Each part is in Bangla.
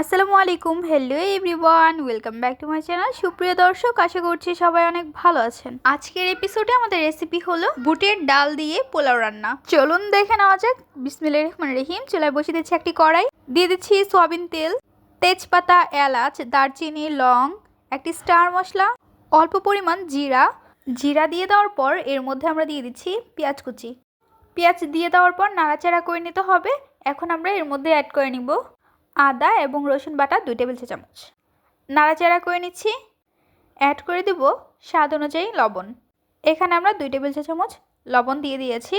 আসসালামু আলাইকুম hello everyone welcome back to my channel সুপ্রিয় দর্শক, আশা করছি সবাই অনেক ভালো আছেন। আজকের এপিসোডে আমাদের রেসিপি হলো বুটের ডাল দিয়ে পোলাও রান্না। চলুন দেখে নেওয়া যাক। বিসমিল্লাহির রহমানির রহিম, চুলায় বসিয়ে দিচ্ছি একটি কড়াই। দিয়ে দিচ্ছি সয়াবিন তেল, তেজপাতা, এলাচ, দারচিনি, লং, একটি স্টার মশলা, অল্প পরিমাণ জিরা। জিরা দিয়ে দেওয়ার পর এর মধ্যে আমরা দিয়ে দিচ্ছি পেঁয়াজ কুচি। পেঁয়াজ দিয়ে দেওয়ার পর নাড়াচাড়া করে নিতে হবে। এখন আমরা এর মধ্যে অ্যাড করে নিব আদা এবং রসুন বাটা দুই টেবিল চা চামচ। নাড়াচাড়া করে নিচ্ছি। অ্যাড করে দেব স্বাদ অনুযায়ী লবণ। এখানে আমরা দুই টেবিল চা চামচ লবণ দিয়ে দিয়েছি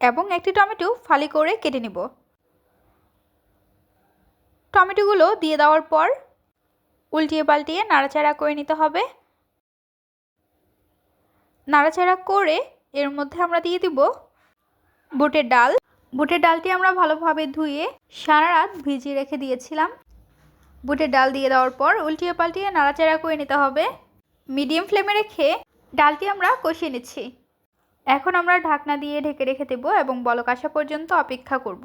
এবং একটি টমেটো ফালি করে কেটে নিব। টমেটোগুলো দিয়ে দেওয়ার পর উল্টিয়ে পাল্টিয়ে নাড়াচাড়া করে নিতে হবে। নাড়াচাড়া করে এর মধ্যে আমরা দিয়ে দিব বুটের ডাল। বুটের ডালটি আমরা ভালোভাবে ধুয়ে সারা রাত ভিজিয়ে রেখে দিয়েছিলাম। বুটের ডাল দিয়ে দেওয়ার পর উল্টিয়ে পাল্টিয়ে নাড়াচাড়া করে নিতে হবে। মিডিয়াম ফ্লেমে রেখে ডালটি আমরা কষিয়ে নিচ্ছি। এখন আমরা ঢাকনা দিয়ে ঢেকে রেখে দেবো এবং বলক আসা পর্যন্ত অপেক্ষা করব।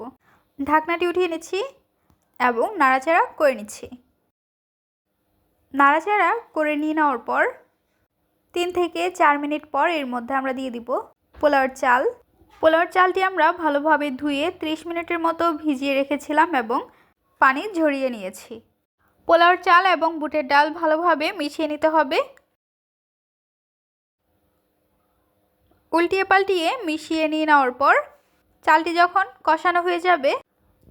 ঢাকনাটি উঠিয়ে নিচ্ছি এবং নাড়াচাড়া করে নিচ্ছি। নাড়াচাড়া করে নিয়ে নেওয়ার পর তিন থেকে চার মিনিট পর এর মধ্যে আমরা দিয়ে দিব পোলাওর চাল। পোলাওর চালটি আমরা ভালোভাবে ধুয়ে 30 মিনিটের মতো ভিজিয়ে রেখেছিলাম এবং পানি ঝরিয়ে নিয়েছি। পোলাওর চাল এবং বুটের ডাল ভালোভাবে মিশিয়ে নিতে হবে। উল্টিয়ে পাল্টিয়ে মিশিয়ে নিয়ে নেওয়ার পর চালটি যখন কষানো হয়ে যাবে,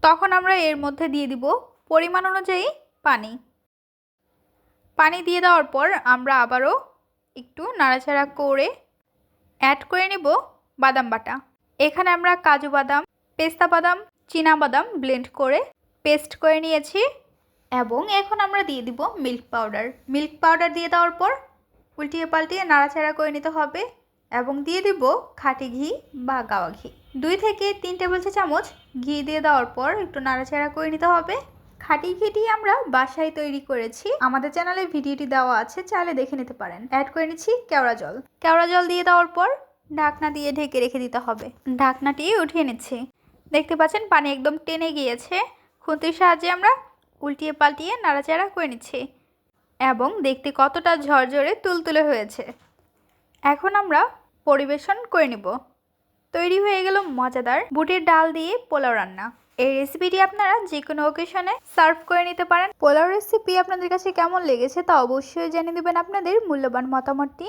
তখন আমরা এর মধ্যে দিয়ে দিব পরিমাণ অনুযায়ী পানি। পানি দিয়ে দেওয়ার পর আমরা আবারও একটু নাড়াচাড়া করে অ্যাড করে নেব বাদাম বাটা। এখানে আমরা কাজু বাদাম, পেস্তা বাদাম, চীনা বাদাম ব্লেন্ড করে পেস্ট করে নিয়েছি এবং এখন আমরা দিয়ে দিব মিল্ক পাউডার মিল্ক পাউডার দিয়ে দেওয়ার পর উল্টিয়ে পাল্টিয়ে নাড়াচাড়া করে নিতে হবে এবং দিয়ে দিব খাটি ঘি বা গাওয়া ঘি। দুই থেকে তিন টেবিল চামচ ঘি দিয়ে দেওয়ার পর একটু নাড়াচাড়া করে নিতে হবে। খাঁটি ঘিটি আমরা বাসায় তৈরি করেছি। আমাদের চ্যানেলে ভিডিওটি দেওয়া আছে, চাইলে দেখে নিতে পারেন। অ্যাড করে নিচ্ছি কেওড়া জল। কেওড়া জল দিয়ে দেওয়ার পর ঢাকনা দিয়ে ঢেকে রেখে দিতে হবে। ঢাকনাটি উঠিয়ে নিচ্ছি। দেখতে পাচ্ছেন পানি একদম টেনে গিয়েছে। খুঁতির সাহায্যে আমরা উল্টিয়ে পাল্টিয়ে নাড়াচাড়া করে নিচ্ছি এবং দেখতে কতটা ঝরঝরে তুলতুলে হয়েছে। এখন আমরা পরিবেশন করে নিব। তৈরি হয়ে গেল মজাদার বুটের ডাল দিয়ে পোলাও রান্না। এই রেসিপিটি আপনারা যে কোনো ওকেশনে সার্ভ করে নিতে পারেন। পোলাও রেসিপি আপনাদের কাছে কেমন লেগেছে তা অবশ্যই জানিয়ে দেবেন আপনাদের মূল্যবান মতামতটি।